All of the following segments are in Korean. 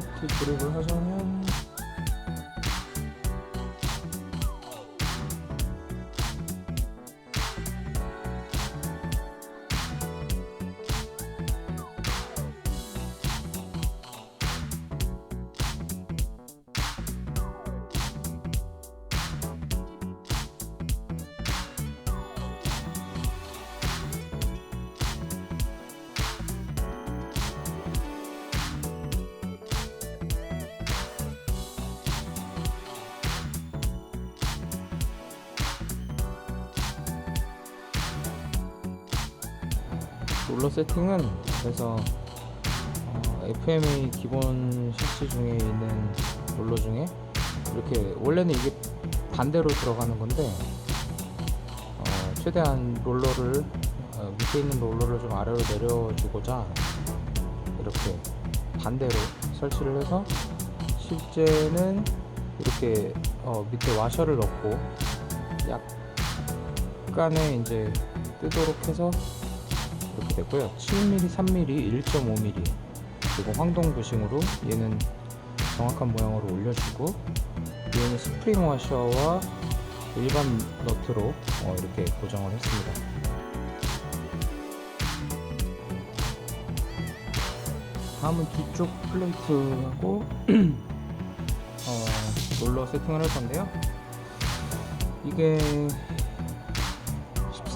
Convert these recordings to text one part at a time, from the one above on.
플레이트 조립을 하자면 롤러 세팅은 그래서 어, FMA 기본 샤시 중에 있는 롤러 중에 이렇게 원래는 이게 반대로 들어가는 건데 어, 최대한 롤러를 어, 밑에 있는 롤러를 좀 아래로 내려주고자 이렇게 반대로 설치를 해서 실제는 이렇게 어, 밑에 와셔를 넣고 약간의 이제 뜨도록 해서 이렇게 됐고요. 7mm, 3mm, 1.5mm 그리고 황동 부싱으로 얘는 정확한 모양으로 올려주고 얘는 스프링 와셔와 일반 너트로 어, 이렇게 고정을 했습니다. 다음은 뒤쪽 플레이트하고 어, 롤러 세팅을 할 건데요. 이게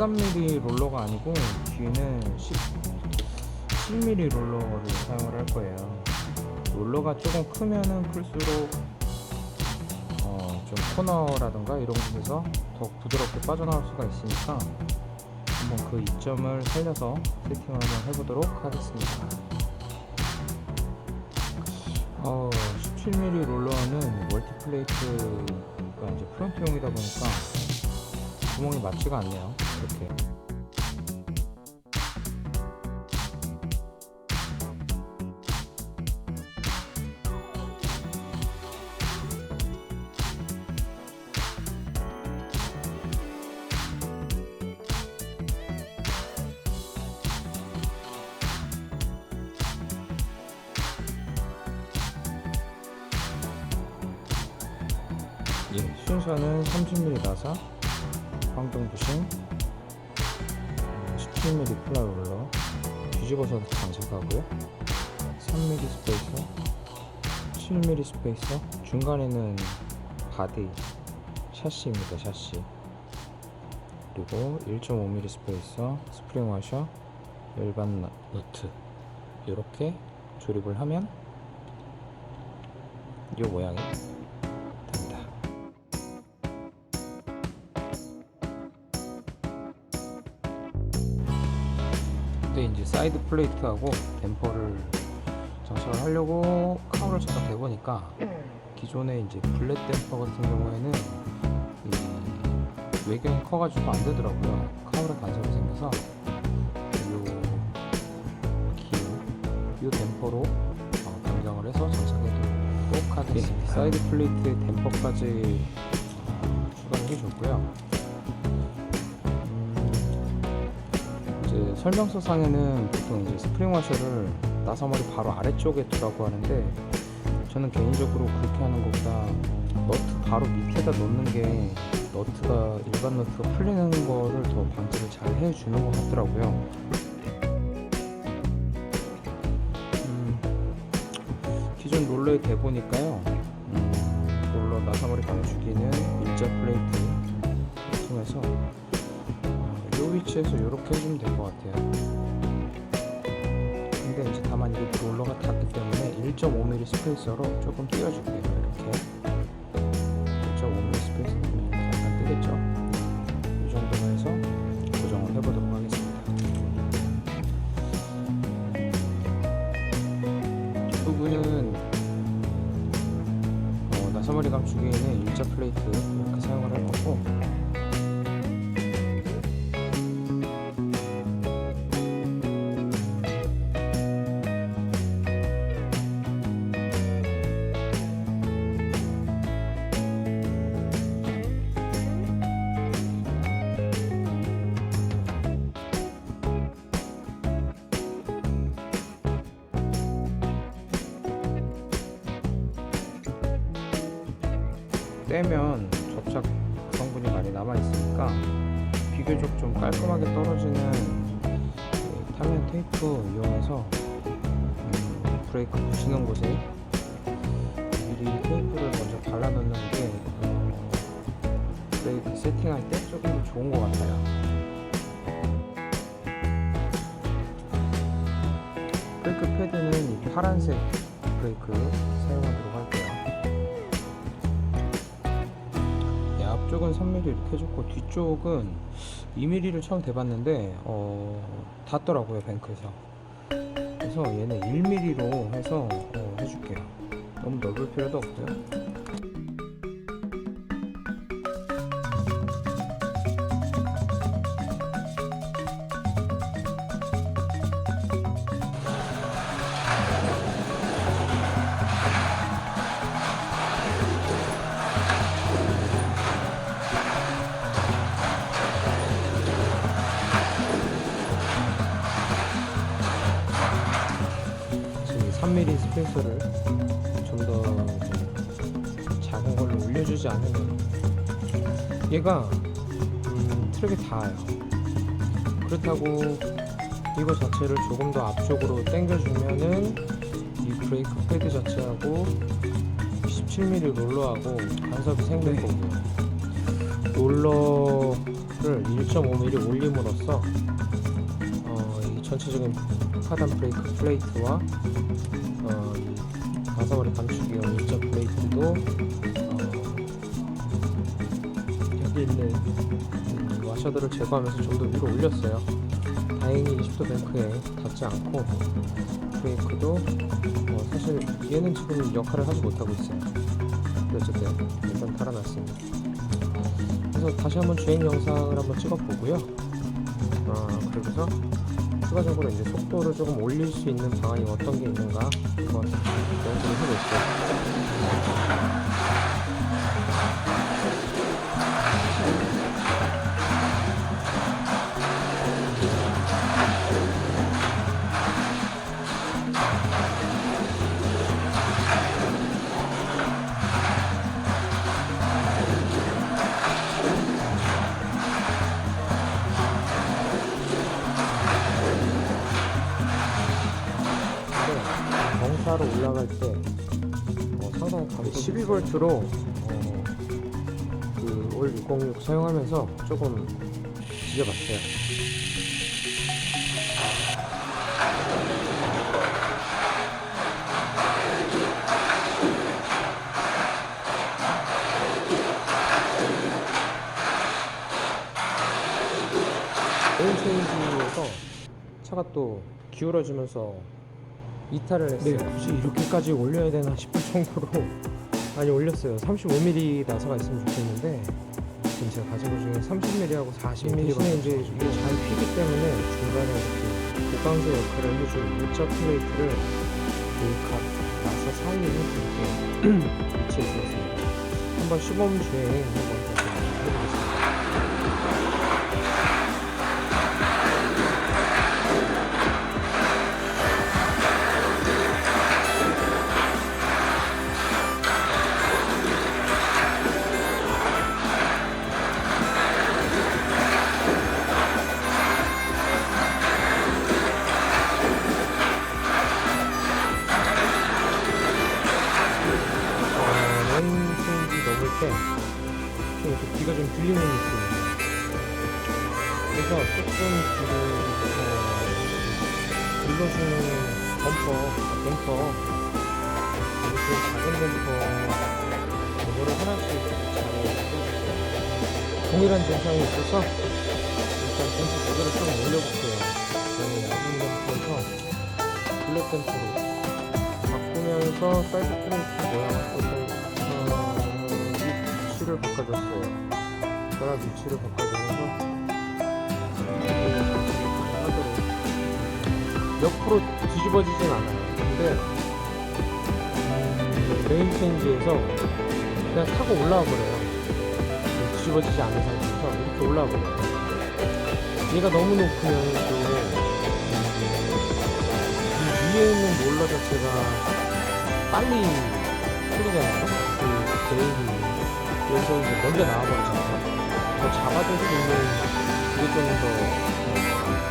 13mm 롤러가 아니고 뒤에는 10, 7mm 롤러를 사용을 할 거예요. 롤러가 조금 크면은 클수록 어, 좀 코너라든가 이런 곳에서 더 부드럽게 빠져나올 수가 있으니까 한번 그 이점을 살려서 세팅을 한번 해보도록 하겠습니다. 어, 17mm 롤러는 멀티플레이트가 이제 프론트용이다 보니까 구멍이 맞지가 않네요. 이렇게. 예, 순서는 30mm 나사, 황동 부싱, 17mm 플라 롤러, 뒤집어서 장착하고요. 3mm 스페이서, 7mm 스페이서, 중간에는 바디, 샤시입니다, 샤시. 그리고 1.5mm 스페이서, 스프링 와셔, 일반 너- 너트. 이렇게 조립을 하면 이 모양이 사이드 플레이트하고 댐퍼를 장착을 하려고 카우를 잠깐 대보니까 기존에 이제 블랙 댐퍼 같은 경우에는 이 외경이 커가지고 안 되더라고요. 카우라 간섭이 생겨서 요 기, 요 댐퍼로 어, 변경을 해서 장착해도록 하겠습니다. 사이드 플레이트 댐퍼까지 어, 추가를 해줬고요. 이제 설명서 상에는 보통 이제 스프링 와셔를 나사머리 바로 아래쪽에 두라고 하는데 저는 개인적으로 그렇게 하는 것보다 너트 바로 밑에다 놓는 게 너트가 일반 너트가 풀리는 거를 더 방지를 잘 해주는 것 같더라고요. 음, 기존 롤러에 대보니까요. 음, 롤러 나사머리 감추기는 일자 플레이트 통해서 이 위치에서 이렇게 해주면 될 것 같아요. 근데 이제 다만 이게 롤러가 닿기 때문에 1.5mm 스페이서로 조금 띄워줄게요. 이렇게 떼면 접착 성분이 많이 남아 있으니까 비교적 좀 깔끔하게 떨어지는 그 타면 테이프 이용해서 음, 브레이크 붙이는 곳에 미리 테이프를 먼저 발라 놓는 게 어, 브레이크 세팅할 때 조금 더 좋은 것 같아요. 브레이크 패드는 이 파란색 브레이크 사용하도록 할게요. 앞쪽은 3mm 이렇게 해줬고 뒤쪽은 2mm를 처음 대봤는데 어, 닿더라고요 뱅크에서. 그래서 얘는 1mm로 해서 어, 해줄게요. 너무 넓을 필요도 없고요. 올려주지 않으면 얘가 음, 트랙에 닿아요. 그렇다고 이거 자체를 조금 더 앞쪽으로 당겨주면은 이 브레이크 패드 자체하고 17mm 롤러하고 간섭이 생길 거고요. 롤러를 1.5mm 올림으로써 어, 이 전체적인 카단 브레이크 플레이트와 어, 감추기 위한 일자 플레이트도 어, 여기 있는 음, 와셔들을 제거하면서 좀 더 위로 올렸어요. 다행히 20도 뱅크에 닿지 않고 브레이크도 어, 사실 얘는 지금 역할을 하지 못하고 있어요. 어쨌든 일단 달아놨습니다. 그래서 다시 한번 주행 영상을 한번 찍어보고요. 어, 그러고서 추가적으로 이제 속도를 조금 올릴 수 있는 방안이 어떤 게 있는가 한번 연구를 해볼게요. 감 12V로 어, 그올 606 사용하면서 조금 뒤져봤어요. 오일 체인지에서 차가 또 기울어지면서 이탈을 했어요. 네, 굳이 이렇게까지 올려야 되나 싶을 정도로 많이 올렸어요. 35mm 나사가 있으면 좋겠는데 지금 제가 가지고 중에 30mm하고 40mm가 이제 이게 잘 피기 때문에 중간에 이렇게 고강조 역할을 해줄 일자 플레이트를 그각 나사 사이에 이렇게 위치해 주었습니다. 한번 시범 주행 한번 때좀 이렇게 귀가 좀 들리는 느낌이에요. 그래서 조금 어, 눌러주는 범퍼, 아, 댐퍼 이렇게 작은 댐퍼 이거를 하나씩 잘. 동일한 증상이 있어서 일단 댐퍼 모델을 좀 올려볼게요. 저는 얇은 댐퍼에서 블랙 댐퍼로 바꾸면서 사이드 플레이트 모양을 어, 위치를 바꿔줬어요. 결합 위치를 바꿔주면서 옆으로 뒤집어지진 않아요. 근데 음, 레인 체인지에서 그냥 타고 올라와 버려요. 뒤집어지지 않은 상태에서 이렇게 올라와 버려요. 얘가 너무 높으면 또이 위에 있는 롤러 자체가 빨리 풀리잖아요. 그 브레이크 여기서 이제 먼저 나와버리잖아요. 더 잡아줄 수 있는 그게 좀 더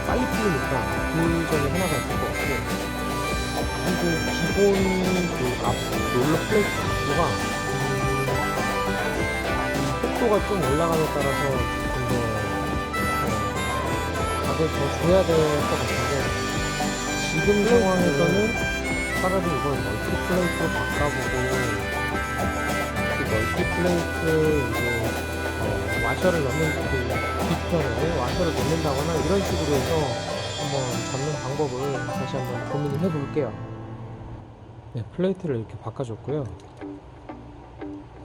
빨리 풀리니까 그 점이 하나가 있을 것 같고 그리고 기본 그 앞 롤러 플레이트 각도가 음, 속도가 좀 올라감에 따라서 좀더 어, 각을 더 줘야 될 것 같은데 지금 상황에서는 차라리 이걸 멀티 플레이트로 바꿔보고 그 멀티 플레이트 이제 어, 와셔를 넣는 그 뒤편에 와셔를 넣는다거나 이런 식으로 해서 한번 잡는 방법을 다시 한번 고민을 해볼게요. 네, 플레이트를 이렇게 바꿔줬고요.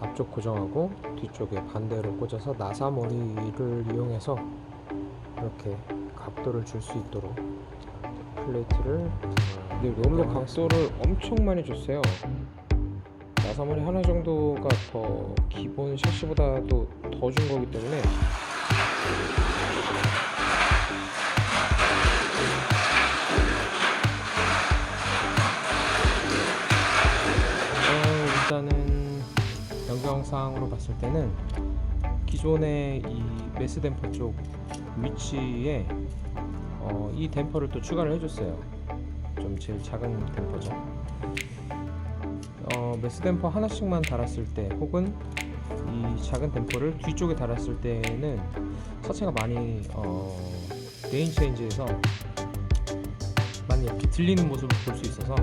앞쪽 고정하고 뒤쪽에 반대로 꽂아서 나사머리를 이용해서 이렇게 각도를 줄 수 있도록 플레이트를 근데 롤러 각도를 엄청 많이 줬어요. 나사머리 하나 정도가 더 기본 샤시보다도 더 준 거기 때문에 어, 일단은 영상으로 봤을 때는 기존의 이 메스 댐퍼 쪽 위치에 어, 이 댐퍼를 또 추가를 해줬어요. 좀 제일 작은 댐퍼죠. 어, 메스 댐퍼 하나씩만 달았을 때 혹은 이 작은 댐퍼를 뒤쪽에 달았을 때는 차체가 많이 어, 레인 체인지에서 많이 이렇게 들리는 모습을 볼 수 있어서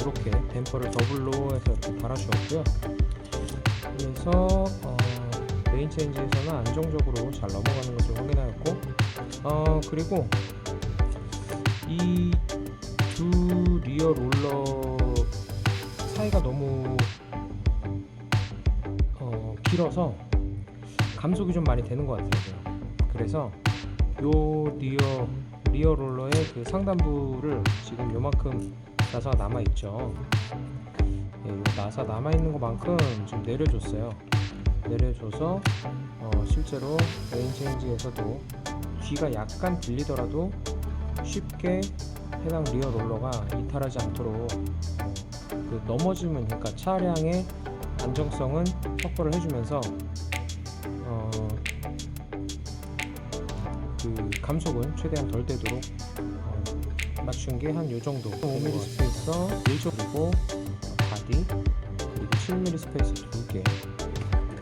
이렇게 댐퍼를 더블로 해서 이렇게 달아주었고요. 그래서 어, 레인 체인지에서는 안정적으로 잘 넘어가는 것을 확인하였고 어, 그리고 이 두 리어 롤러 사이가 너무 어, 길어서 감속이 좀 많이 되는 것 같아요. 그래서 요 리어 리어 롤러의 그 상단부를 지금 요만큼 나사가 남아 있죠. 예, 요 나사 남아 있는 것만큼 좀 내려줬어요. 내려줘서 어, 실제로 레인 체인지에서도 귀가 약간 들리더라도 쉽게 해당 리어 롤러가 이탈하지 않도록 그 넘어지면 그러니까 차량의 안정성은 확보를 해주면서 어, 그 감속은 최대한 덜 되도록 어, 맞춘 게 한 요 정도 5mm 스페이서 1조 그리고 바디 그리고 7mm 스페이서 2개.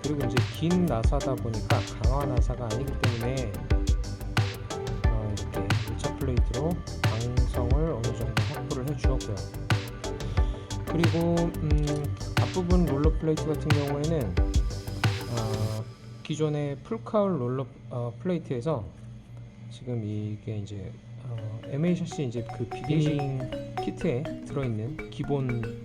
그리고 이제 긴 나사다 보니까 강화 나사가 아니기 때문에 어, 이렇게 일차 플레이트로 해 주었고요. 그리고 음, 앞부분 롤러 플레이트 같은 경우에는 어, 기존의 풀카울 롤러 어, 플레이트에서 지금 이게 이제 어, MA 샷이 이제 그 비기닝 키트에 들어있는 기본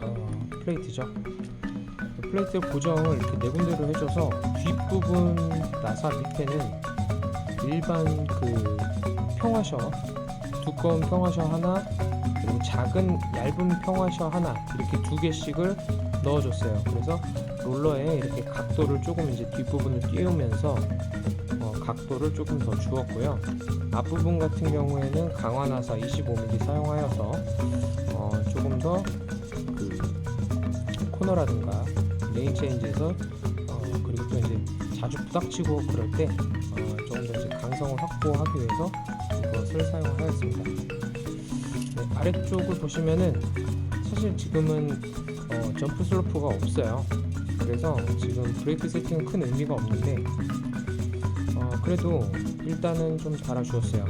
어, 플레이트죠. 그 플레이트 고정을 이렇게 네 군데로 해줘서 뒷부분 나사 밑에는 일반 그 평화셔 두꺼운 평화셔 하나 그리고 작은 얇은 평화셔 하나 이렇게 두 개씩을 넣어줬어요. 그래서 롤러에 이렇게 각도를 조금 이제 뒷부분을 띄우면서 어, 각도를 조금 더 주었고요. 앞부분 같은 경우에는 강화 나사 25mm 사용하여서 어, 조금 더 그 코너라든가 레인 체인지에서 어, 그리고 또 이제 자주 부닥치고 그럴 때 어, 조금 더 이제 강성을 확보하기 위해서 이 것을 사용하였습니다. 네, 아래쪽을 보시면은 사실 지금은 어, 점프 슬로프가 없어요. 그래서 지금 브레이크 세팅은 큰 의미가 없는데 어, 그래도 일단은 좀 달아주었어요.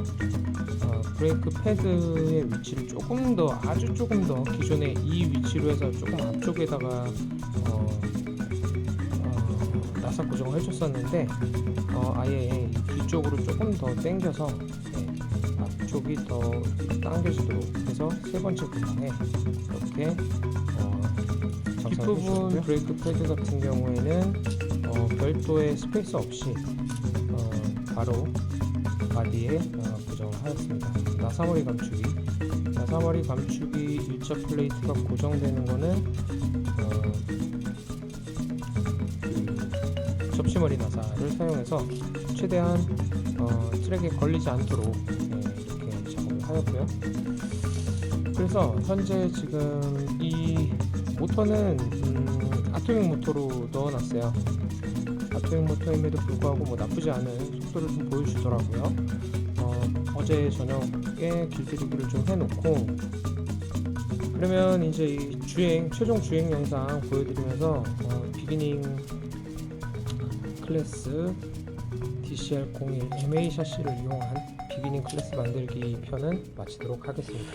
어, 브레이크 패드의 위치를 조금 더 아주 조금 더 기존의 이 위치로 해서 조금 앞쪽에다가 어, 어, 나사 고정을 해줬었는데 어, 아예 이 뒤쪽으로 조금 더 당겨서 쪽이 더 당겨지도록 해서 세 번째 구멍에 이렇게 어, 뒷부분 브레이크 패드 같은 경우에는 어, 별도의 스페이스 없이 어, 바로 바디에 어, 고정을 하였습니다. 나사머리 감축이 나사머리 감축이 일자 플레이트가 고정되는 거는 어, 그 접시머리 나사를 사용해서 최대한 어, 트랙에 걸리지 않도록 하였고요. 그래서 현재 지금 이 모터는 음, 아토믹 모터로 넣어놨어요. 아토믹 모터임에도 불구하고 뭐 나쁘지 않은 속도를 좀 보여주더라고요. 어, 어제 저녁에 길들이기를 좀 해놓고 그러면 이제 이 주행 최종 주행 영상 보여드리면서 어, 비기닝 클래스 DCR01 MA 샤시를 이용한 비기닝 클래스 만들기 편은 마치도록 하겠습니다.